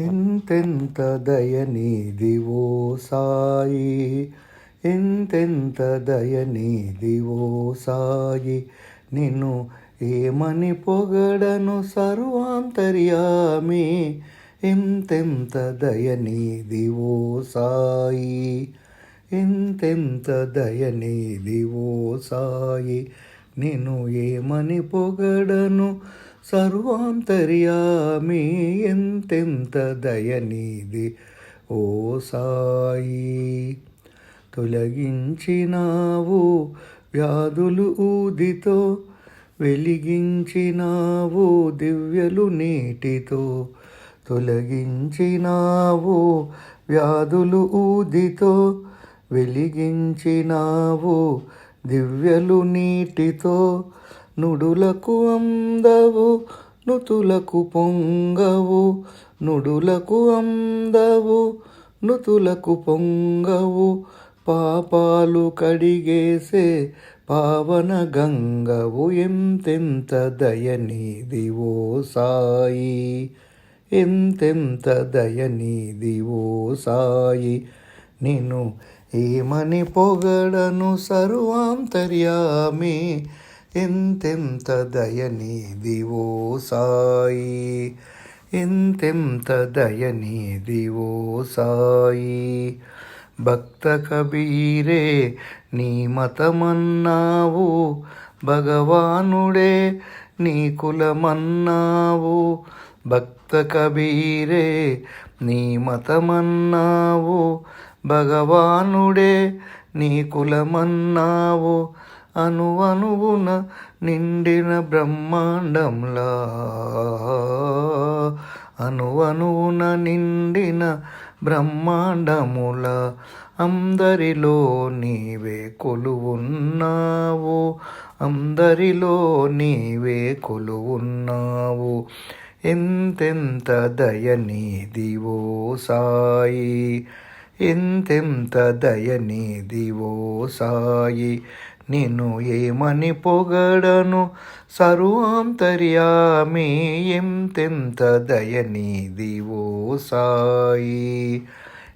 ఎంతెంత దయనీదివో సాయి ఎంతెంత దయనీదివో సాయి నిన్ను ఏమని పొగడను సర్వాంతర్యామి? ఎంతెంత దయనీదివో సాయి ఎంతెంత దయనీదివో సాయి నేను ఏమని పొగడను సర్వాంతర్యామి ఎంతెంత దయనీది? ఓ సాయి తొలగించినావు వ్యాధులు ఊదితో వెలిగించినావు దివ్యలు నీటితో తొలగించినావు వ్యాధులు ఊదితో వెలిగించినావు దివ్యలు నీటితో నుడులకు అందవు నుతులకు పొంగవు. నుడులకు అందవు నుతులకు పొంగవు. పాపాలు కడిగేసే పావన గంగవు. ఎంతెంత దయనీదివో సాయి ఎంతెంత దయనీదివో సాయి. నిన్ను ఏమని పొగడను సర్వాంతర్యామి ఎంతెంత దయనీదివో సాయి. ఎంతెంత దయనీదివో సాయి. భక్త కబీరే నీ మతమన్నావు. భగవానుడే నీ కులమన్నావు. భక్త కబీరే నీ మతమన్నావు. భగవానుడే నీ కులమన్నావు. అనువనువున నిండిన బ్రహ్మాండంలా. అనువనువున నిండిన బ్రహ్మాండముల. అందరిలో నీవే కొలువున్నావు. అందరిలో నీవే కొలువున్నావు. ఎంతెంత దయనీదివో సాయి. ఎంతెంత దయనీదివో సాయి. నిన్ను ఏమని పొగడను? సర్వాంతర్యామి ఎంతెంత దయనీదివో సాయి?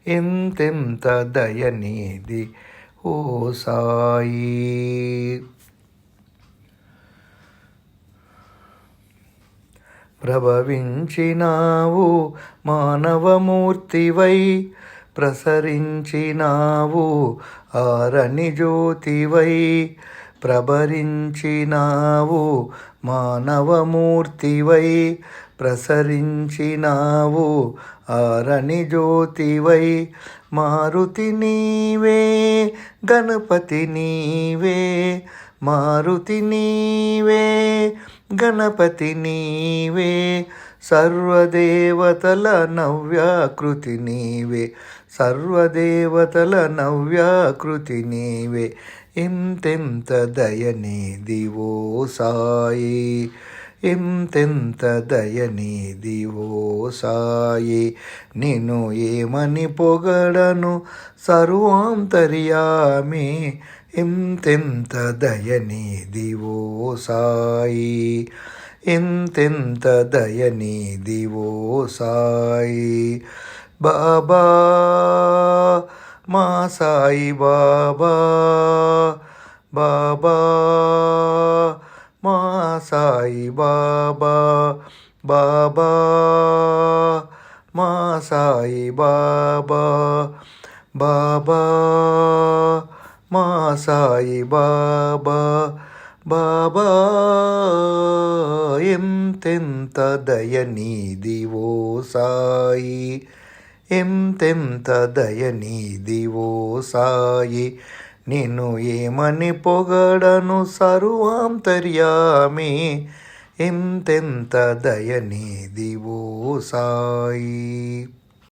ఎంతెంత దయనీది ఓ సాయి? ప్రభవించినావు మానవమూర్తివై ప్రసరించినావు. ఆరని జ్యోతివై ప్రభరించినావు. మానవమూర్తివై ప్రసరించినావు. ఆరని జ్యోతివై మారుతి నీవే గణపతి నీవే. మారుతి నీవే గణపతి నీవే. సర్వదేవతల నవ్యాకృతి నీవే సర్వదేవతల నవ్యాకృతి నీవే. ఇంతెంత దయనీదివో సాయి ఇంతెంత దయనీదివో సాయి. నేను ఏమని పొగడను సర్వాంతర్యామి? ఇంతెంత దయనీదివో సాయి. ఎంతెంత దయనీదివో సాయి బాబా మా సాయి బాబా బాబా మా సాయి బాబా బాబా మా సాయి బాబా బాబా మా సాయి బాబా బాబా ఎంతెంత ఓ సాయి ఎంతెంత ఓ సాయి నిన్ను ఏమని పొగడను సర్వాంతర్యామి ఎంతెంత దయనీదివో సాయి.